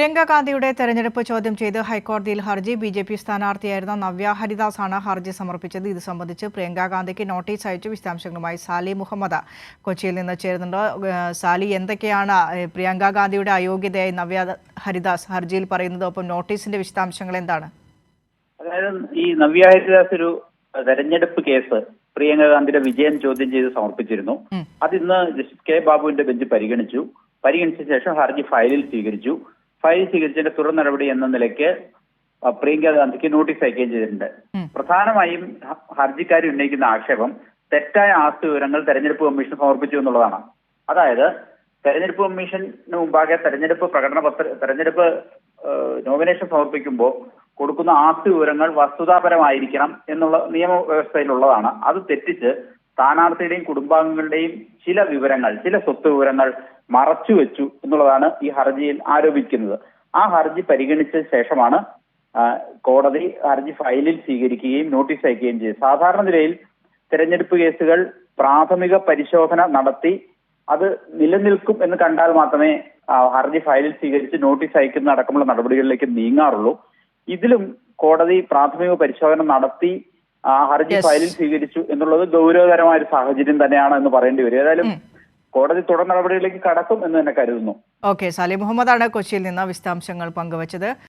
പ്രിയങ്ക ഗാന്ധിയുടെ തെരഞ്ഞെടുപ്പ് ചോദ്യം ചെയ്ത് ഹൈക്കോടതിയിൽ ഹർജി ബി ജെ പി സ്ഥാനാർത്ഥിയായിരുന്ന നവ്യ ഹരിദാസാണ് ഹർജി സമർപ്പിച്ചത്. ഇത് സംബന്ധിച്ച് പ്രിയങ്ക ഗാന്ധിക്ക് നോട്ടീസ് അയച്ചു. വിശദാംശങ്ങളുമായി സാലി മുഹമ്മദ് കൊച്ചിയിൽ നിന്ന് ചേരുന്നുണ്ട്. സാലി എന്തൊക്കെയാണ് പ്രിയങ്കാഗാന്ധിയുടെ പ്രിയങ്ക ഗാന്ധിയുടെ അയോഗ്യതയായി നവ്യ ഹരിദാസ് ഹർജിയിൽ പറയുന്നത്? ഒപ്പം നോട്ടീസിന്റെ വിശദാംശങ്ങൾ എന്താണ്? അതായത് ഈ നവ്യ ഹരിദാസ് ഒരു തെരഞ്ഞെടുപ്പ് കേസ് പ്രിയങ്ക ഗാന്ധിയുടെ വിജയം ചോദ്യം ചെയ്ത് സമർപ്പിച്ചിരുന്നു. അത് അതിന്ന് ജസ്റ്റിസ് കെ ബാബുവിന്റെ ബെഞ്ച് പരിഗണിച്ചു. പരിഗണിച്ച ശേഷം ഹർജി ഫയലിൽ സ്വീകരിച്ചു. ഫയൽ സ്വീകരിച്ചതിന്റെ തുടർ നടപടി എന്ന നിലയ്ക്ക് പ്രിയങ്ക ഗാന്ധിക്ക് നോട്ടീസ് അയക്കുകയും ചെയ്തിട്ടുണ്ട്. പ്രധാനമായും ഹർജിക്കാർ ഉന്നയിക്കുന്ന ആക്ഷേപം തെറ്റായ ആസ്തി വിവരങ്ങൾ തെരഞ്ഞെടുപ്പ് കമ്മീഷൻ സമർപ്പിച്ചു എന്നുള്ളതാണ്. അതായത് തെരഞ്ഞെടുപ്പ് കമ്മീഷന് മുമ്പാകെ തെരഞ്ഞെടുപ്പ് പ്രകടന പത്ര തെരഞ്ഞെടുപ്പ് നോമിനേഷൻ സമർപ്പിക്കുമ്പോൾ കൊടുക്കുന്ന ആസ്തി വിവരങ്ങൾ വസ്തുതാപരമായിരിക്കണം എന്നുള്ള നിയമവ്യവസ്ഥയിലുള്ളതാണ്. അത് തെറ്റിച്ച് സ്ഥാനാർത്ഥിയുടെയും കുടുംബാംഗങ്ങളുടെയും ചില വിവരങ്ങൾ ചില സ്വത്ത് വിവരങ്ങൾ മറച്ചു വെച്ചു എന്നുള്ളതാണ് ഈ ഹർജിയിൽ ആരോപിക്കുന്നത്. ആ ഹർജി പരിഗണിച്ച ശേഷമാണ് കോടതി ഹർജി ഫയലിൽ സ്വീകരിക്കുകയും നോട്ടീസ് അയക്കുകയും ചെയ്തു സാധാരണ നിലയിൽ തെരഞ്ഞെടുപ്പ് കേസുകൾ പ്രാഥമിക പരിശോധന നടത്തി അത് നിലനിൽക്കും എന്ന് കണ്ടാൽ മാത്രമേ ഹർജി ഫയലിൽ സ്വീകരിച്ച് നോട്ടീസ് അയക്കുന്ന അടക്കമുള്ള നടപടികളിലേക്ക് നീങ്ങാറുള്ളൂ. ഇതിലും കോടതി പ്രാഥമിക പരിശോധന നടത്തി ഹർജി. ഫയലിൽ സ്വീകരിച്ചു എന്നുള്ളത് ഗൗരവകരമായ ഒരു സാഹചര്യം തന്നെയാണ് എന്ന് പറയേണ്ടി വരും. ഏതായാലും കോടതി തുടർ നടപടികളിലേക്ക് കടക്കും എന്ന് തന്നെ കരുതുന്നു. ഓക്കെ സാലി മുഹമ്മദാണ് കൊച്ചിയിൽ നിന്ന് വിശദാംശങ്ങൾ പങ്കുവച്ചത്.